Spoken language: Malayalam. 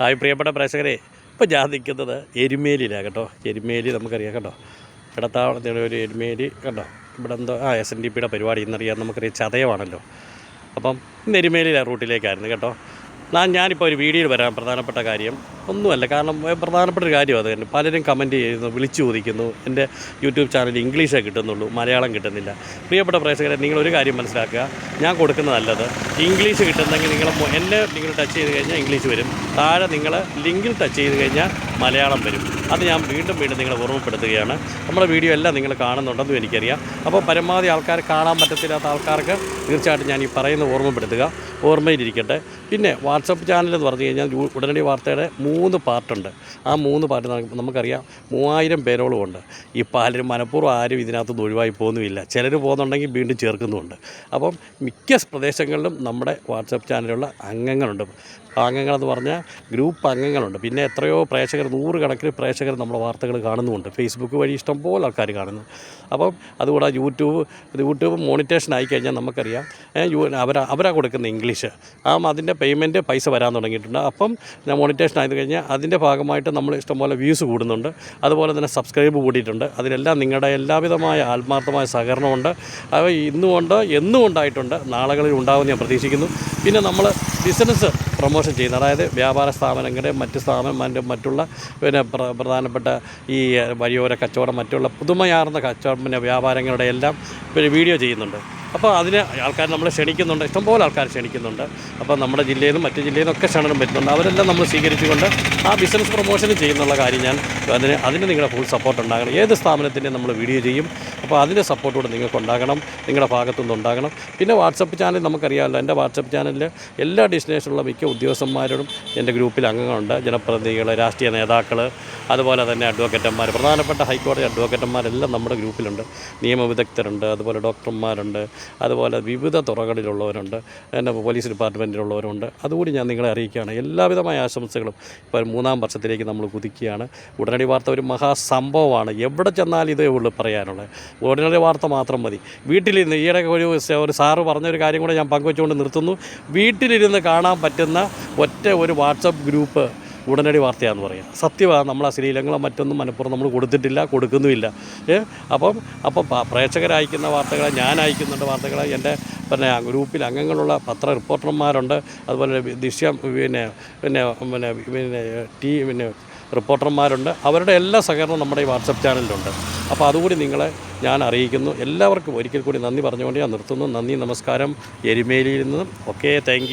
ഹായ് പ്രിയപ്പെട്ട പ്രേക്ഷകരെ. ഇപ്പോൾ ഞാൻ നിൽക്കുന്നത് എരുമേലിയിലാണ് കേട്ടോ. എരുമേലി നമുക്കറിയാം കേട്ടോ. ഇടത്താവളത്തിന്റെ ഒരു എരുമേലി കേട്ടോ ഇവിടെ എന്തോ ആ എസ് എൻ ഡി പിയുടെ പരിപാടി ഇന്നറിയാം. നമുക്കറിയാം ചതയമാണല്ലോ. അപ്പം ഇന്ന് എരുമേലിയിലെ റൂട്ടിലേക്കായിരുന്നു കേട്ടോ. ഞാൻ ഞാനിപ്പോൾ ഒരു വീഡിയോയിൽ വരാൻ പ്രധാനപ്പെട്ട കാര്യം. ഒന്നുമല്ല. കാരണം പ്രധാനപ്പെട്ട ഒരു കാര്യം അത് തന്നെ. പലരും കമന്റ് ചെയ്യുന്നു വിളിച്ചു ചോദിക്കുന്നു. എന്റെ യൂട്യൂബ് ചാനൽ ഇംഗ്ലീഷേ കിട്ടുന്നുള്ളൂ മലയാളം കിട്ടുന്നില്ല. പ്രിയപ്പെട്ട പ്രേക്ഷകരെ നിങ്ങളൊരു കാര്യം മനസ്സിലാക്കുക. ഞാൻ കൊടുക്കുന്ന നല്ലത് ഇംഗ്ലീഷ് കിട്ടുന്നെങ്കിൽ നിങ്ങൾ എന്നെ നിങ്ങൾ ടച്ച് ചെയ്ത് കഴിഞ്ഞാൽ ഇംഗ്ലീഷ് വരും. താഴെ നിങ്ങൾ ലിങ്കിൽ ടച്ച് ചെയ്ത് കഴിഞ്ഞാൽ മലയാളം വരും. അത് ഞാൻ വീണ്ടും വീണ്ടും നിങ്ങളെ ഓർമ്മപ്പെടുത്തുകയാണ്. നമ്മുടെ വീഡിയോ എല്ലാം നിങ്ങൾ കാണുന്നുണ്ടെന്നും എനിക്കറിയാം. അപ്പോൾ പരമാവധി ആൾക്കാർ കാണാൻ പറ്റത്തില്ലാത്ത ആൾക്കാർക്ക് തീർച്ചയായിട്ടും ഞാൻ ഈ പറയുന്ന ഓർമ്മപ്പെടുത്തുക. ഓർമ്മയിലിരിക്കട്ടെ. പിന്നെ വാട്സപ്പ് ചാനൽ എന്ന് പറഞ്ഞു കഴിഞ്ഞാൽ ഉടനടി വാർത്തയുടെ മൂന്ന് പാർട്ടുണ്ട്. ആ മൂന്ന് പാർട്ട് നമുക്കറിയാം മൂവായിരം പേരോളം ഉണ്ട് ഈ പലരും മനഃപൂർവം ആരും ഇതിനകത്ത് ഒഴിവായി പോകുന്നുമില്ല. ചിലർ പോകുന്നുണ്ടെങ്കിൽ വീണ്ടും ചേർക്കുന്നുമുണ്ട്. അപ്പം മിക്ക പ്രദേശങ്ങളിലും നമ്മുടെ വാട്സപ്പ് ചാനലുള്ള അംഗങ്ങളുണ്ട്. അംഗങ്ങളെന്ന് പറഞ്ഞാൽ ഗ്രൂപ്പ് അംഗങ്ങളുണ്ട്. പിന്നെ എത്രയോ പ്രേക്ഷകർ നൂറുകണക്കിന് പ്രേക്ഷകർ നമ്മുടെ വാർത്തകൾ കാണുന്നുമുണ്ട്. ഫേസ്ബുക്ക് വഴി ഇഷ്ടംപോലെ ആൾക്കാർ കാണുന്നു. അപ്പം അതുകൂടാതെ യൂട്യൂബ് യൂട്യൂബ് മോണിറ്റേഷൻ ആയിക്കഴിഞ്ഞാൽ നമുക്കറിയാം അവരാ അവരാ കൊടുക്കുന്ന ഇംഗ്ലീഷ്. ആ അതിന്റെ പേയ്മെന്റ് പൈസ വരാൻ തുടങ്ങിയിട്ടുണ്ട്. അപ്പം മോണിറ്റേഷൻ ആയത് കഴിഞ്ഞാൽ അതിന്റെ ഭാഗമായിട്ട് നമ്മൾ ഇഷ്ടംപോലെ വ്യൂസ് കൂടുന്നുണ്ട്. അതുപോലെ തന്നെ സബ്സ്ക്രൈബ് കൂടിയിട്ടുണ്ട്. അതിനെല്ലാം നിങ്ങളുടെ എല്ലാവിധമായ ആത്മാർത്ഥമായ സഹകരണമുണ്ട്. അവ ഇന്നുമുണ്ട് എന്നും ഉണ്ടായിട്ടുണ്ട് നാളുകളിൽ ഉണ്ടാകുമെന്ന് ഞാൻ പ്രതീക്ഷിക്കുന്നു. പിന്നെ നമ്മൾ ബിസിനസ് പ്രൊമോഷൻ ചെയ്യുന്നത്. അതായത് വ്യാപാര സ്ഥാപനങ്ങളുടെ മറ്റ് സ്ഥാപനം മറ്റുള്ള പിന്നെ പ്ര- പ്രധാനപ്പെട്ട ഈ വഴിയോര കച്ചവടം മറ്റുള്ള പുതുമയാർന്ന കച്ചവടം പിന്നെ വ്യാപാരങ്ങളുടെ എല്ലാം വീഡിയോ ചെയ്യുന്നുണ്ട്. അപ്പോൾ അതിന് ആൾക്കാർ നമ്മളെ ക്ഷണിക്കുന്നുണ്ട്. ഇഷ്ടംപോലെ ആൾക്കാർ ക്ഷണിക്കുന്നുണ്ട്. അപ്പോൾ നമ്മുടെ ജില്ലയിൽ നിന്നും മറ്റ് ജില്ലയിൽ നിന്നൊക്കെ ക്ഷണം വരുന്നുണ്ട്. അവരെല്ലാം നമ്മൾ സ്വീകരിച്ചുകൊണ്ട് ആ ബിസിനസ് പ്രൊമോഷൻ ചെയ്യുന്നുള്ള കാര്യം ഞാൻ അതിന് അതിന് നിങ്ങളുടെ ഫുൾ സപ്പോർട്ട് ഉണ്ടാകണം. ഏത് സ്ഥാപനത്തിന്റെ നമ്മൾ വീഡിയോ ചെയ്യും. അപ്പോൾ അതിന്റെ സപ്പോർട്ട് കൂടെ നിങ്ങൾക്ക് ഉണ്ടാകണം നിങ്ങളുടെ ഭാഗത്തുനിന്ന് ഉണ്ടാകണം പിന്നെ വാട്സപ്പ് ചാനൽ നമുക്കറിയാമല്ലോ എന്റെ വാട്സപ്പ് ചാനലിൽ എല്ലാ ഡെസ്റ്റിനേഷനിലുള്ള മിക്ക ഉദ്യോഗസ്ഥന്മാരോടും എന്റെ ഗ്രൂപ്പിൽ അംഗങ്ങളുണ്ട്. ജനപ്രതിനിധികൾ രാഷ്ട്രീയ നേതാക്കൾ അതുപോലെ തന്നെ അഡ്വക്കേറ്റന്മാർ പ്രധാനപ്പെട്ട ഹൈക്കോടതി അഡ്വക്കേറ്റന്മാരെല്ലാം നമ്മുടെ ഗ്രൂപ്പിലുണ്ട്. നിയമവിദഗ്ധരുണ്ട് അതുപോലെ ഡോക്ടർമാരുണ്ട് അതുപോലെ വിവിധ തുറകളിലുള്ളവരുണ്ട് പിന്നെ പോലീസ് ഡിപ്പാർട്ട്മെന്റിലുള്ളവരുണ്ട്. അതുകൂടി ഞാൻ നിങ്ങളെ അറിയിക്കുകയാണ്. എല്ലാവിധമായ ആശംസകളും ഇപ്പോൾ മൂന്നാം വർഷത്തിലേക്ക് നമ്മൾ കുതിക്കുകയാണ്. ഉടനടി വാർത്ത ഒരു മഹാസംഭവമാണ്. എവിടെ ചെന്നാൽ ഇതേ ഉള്ളൂ പറയാനുള്ളത്. ഉടനടി വാർത്ത മാത്രം മതി. വീട്ടിലിരുന്ന് ഈയിടെ ഒരു ഒരു സാറ് പറഞ്ഞൊരു കാര്യം കൂടെ ഞാൻ പങ്കുവെച്ചുകൊണ്ട് നിർത്തുന്നു. വീട്ടിലിരുന്ന് കാണാൻ പറ്റുന്ന ഒറ്റ ഒരു വാട്സപ്പ് ഗ്രൂപ്പ് ഉടനടി വാർത്തയാണെന്ന് പറയാം. സത്യമാണ് നമ്മൾ ആ മറ്റൊന്നും മലപ്പുറം നമ്മൾ കൊടുത്തിട്ടില്ല കൊടുക്കുന്നുമില്ല. അപ്പം അപ്പം പ്രേക്ഷകരയക്കുന്ന വാർത്തകൾ ഞാൻ അയക്കുന്നുണ്ട് വാർത്തകൾ എന്റെ പിന്നെ ഗ്രൂപ്പിൽ അംഗങ്ങളുള്ള പത്ര റിപ്പോർട്ടർമാരുണ്ട്. അതുപോലെ ദിശ്യ പിന്നെ പിന്നെ പിന്നെ പിന്നെ ടി പിന്നെ റിപ്പോർട്ടർമാരുണ്ട്. അവരുടെ എല്ലാ സഹകരണവും നമ്മുടെ ഈ വാട്സപ്പ് ചാനലിലുണ്ട്. അപ്പോൾ അതുകൂടി നിങ്ങളെ ഞാൻ അറിയിക്കുന്നു. എല്ലാവർക്കും ഒരിക്കൽ കൂടി നന്ദി പറഞ്ഞുകൊണ്ട് ഞാൻ നിർത്തുന്നു. നന്ദി നമസ്കാരം. എരുമേലിയിൽ നിന്നും. Okay thank